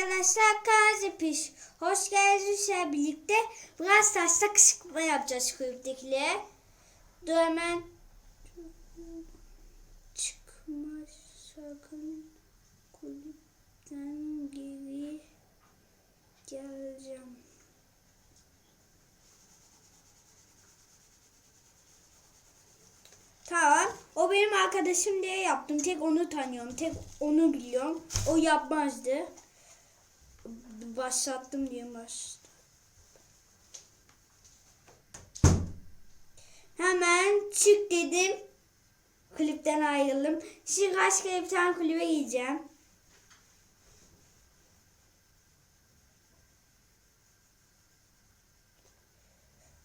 arkadaşlar Kazi Piş. Hoş geldiniz sizlerle birlikte. Biraz taşta kışkırtma yapacağız kulüptekilere. Dur hemen. Çıkma sakın kulüpten geri geleceğim. Tamam. O benim arkadaşım diye yaptım. Tek onu tanıyorum. Tek onu biliyorum. O yapmazdı. Başlattım diye başlattım. Hemen çık dedim. Kulüpten ayrıldım. Şimdi kere bir tane kulübe gideceğim.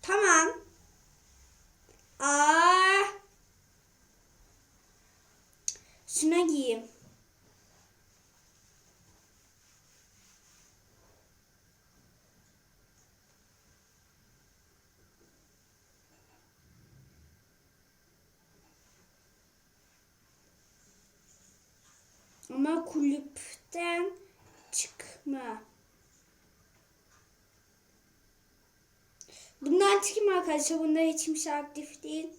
Tamam. Aa. Şuna giyeyim. Ama kulüpten çıkma. Bundan çıkayım arkadaşlar. Bunda hiçbir şey aktif değil.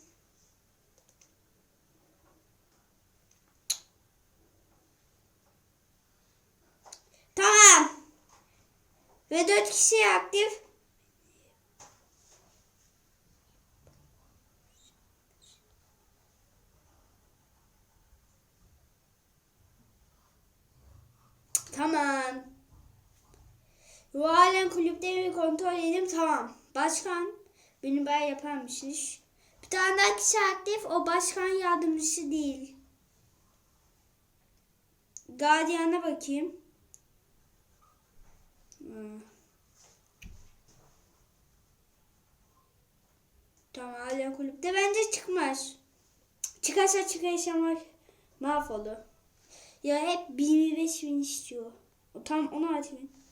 Tamam. Ve dört kişi aktif. Tamam. Bu halen kulüplerimi kontrol edeyim. Tamam. Başkan beni ben yaparmışız. Bir tane daha kişi aktif. O başkan yardımcısı değil. Gardiyan'a bakayım. Hmm. Tamam halen kulüpte. Bence çıkmaz. Çıkarsa çıkarsa ma mahvolur. Ya hep 25 bin istiyor. Tam 16 bin.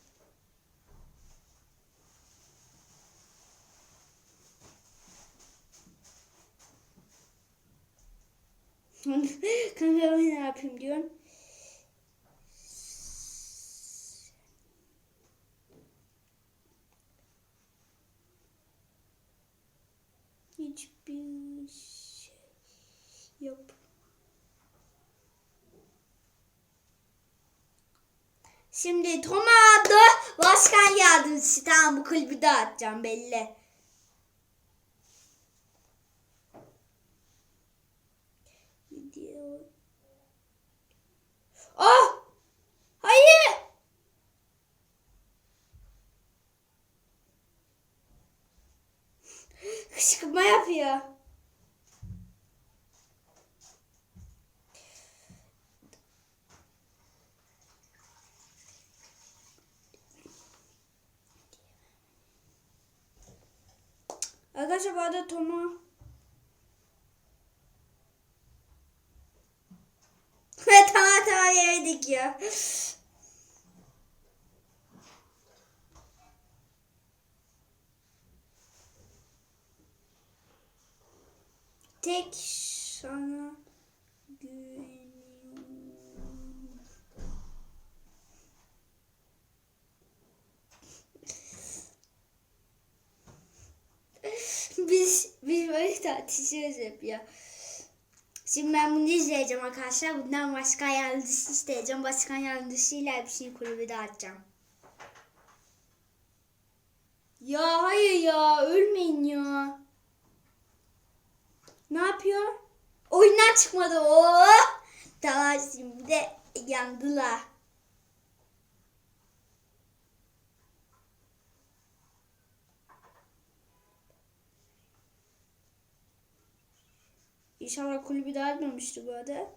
Kanka ben ne yapayım diyorum. Hiçbir şey yok. Şimdi Tomato başkan yardımcısı. Tamam bu kulübü dağıtacağım belli. Oh! Hayır! Kışkırtma yapıyor. Arkadaşlar bu arada Toma tamam ya. Tek sana güveniyorum. biz biz böyle tartışıyoruz hep ya. Şimdi ben bunu izleyeceğim arkadaşlar. Bundan başkan yardımcısı isteyeceğim. Başkan yardımcısıyla bir şey kulübü dağıtacağım. Ya hayır ya ölmeyin ya. Ne yapıyor? Oyundan çıkmadı o. Tamam şimdi de yandılar. İnşallah kulübü dağıtmamıştı bu arada.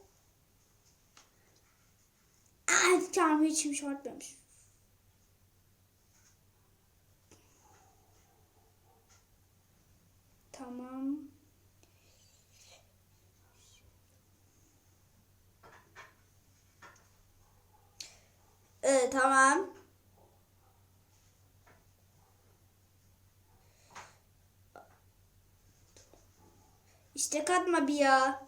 Ah, tamam hiçbir şey atmamış. Tamam. Evet tamam. İşte katma bir ya.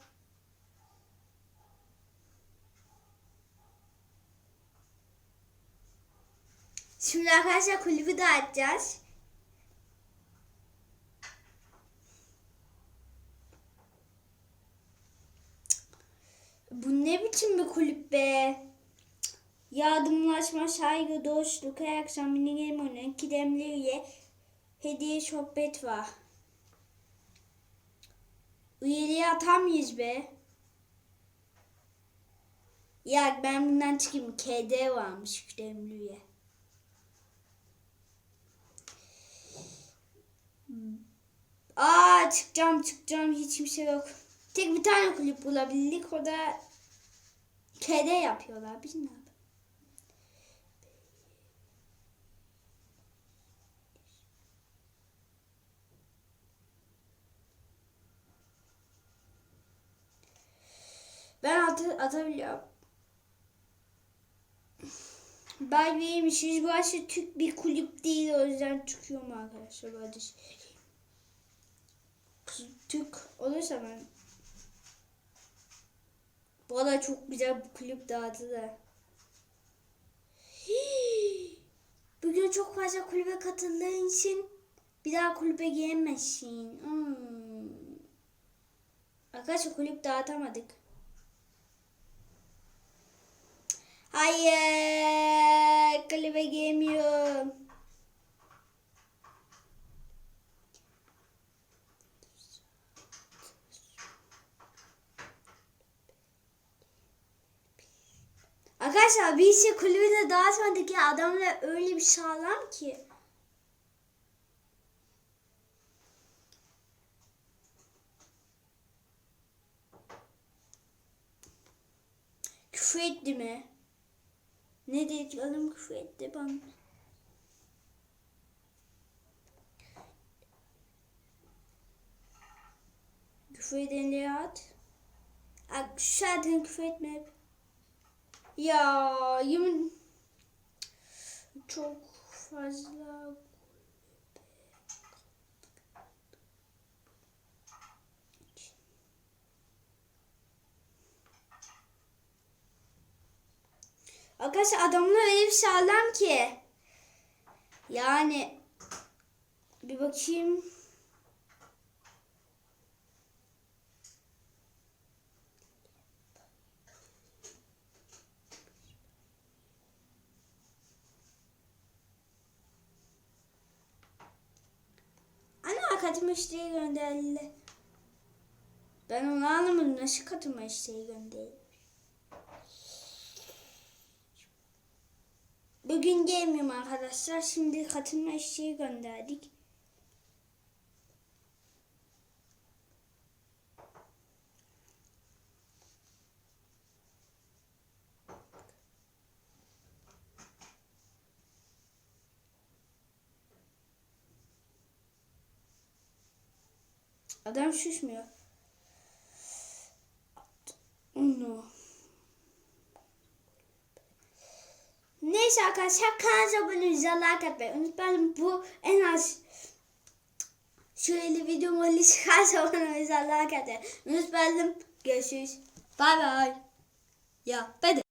Şimdi arkadaşlar kulübü dağıtacağız. Bu ne biçim bir kulüp be? Yardımlaşma, saygı, dostluk, her akşam mini game oynayan kidemleriyle hediye sohbet var. Üyeliği atar mıyız be? Ya ben bundan çıkayım. KD varmış kidemli üye. Aa çıkacağım çıkacağım hiç kimse yok. Tek bir tane kulüp bulabildik o da KD yapıyorlar. Biz atı, atabiliyorum. Bay Bey'mişiz. Bu aslında Türk bir kulüp değil. O yüzden çıkıyorum arkadaşlar. Hadi. Türk olursa ben. Bu arada çok güzel bir kulüp dağıtı da. Bugün çok fazla kulübe katıldığın için bir daha kulübe giremezsin. Hmm. Arkadaşlar kulüp dağıtamadık. Hayır, kulübe giremiyorum. Arkadaşlar bir şey kulübüne dağıtmadık ya adamlar öyle bir sağlam ki. Küfür etti mi? Ne dedi adam küfür etti bana. Küfür edenleri at. Zaten küfür etme hep. Ya yemin çok fazla Arkadaşlar adamlar öyle bir sağlam ki. Yani bir bakayım. Katılma isteği gönderildi. Ben onu anlamadım. Nasıl katılma isteği gönderildi? Bugün gelmiyorum arkadaşlar. Şimdi katılma isteği gönderdik. Adam şişmiyor. No. Neyse arkadaşlar kanalımıza abone olmayı, like atmayı unutmayın. Bu en az şöyle videomu kanalımıza abone olmayı, like atmayı unutmayın. Görüşürüz. Bay bay. Ya ben.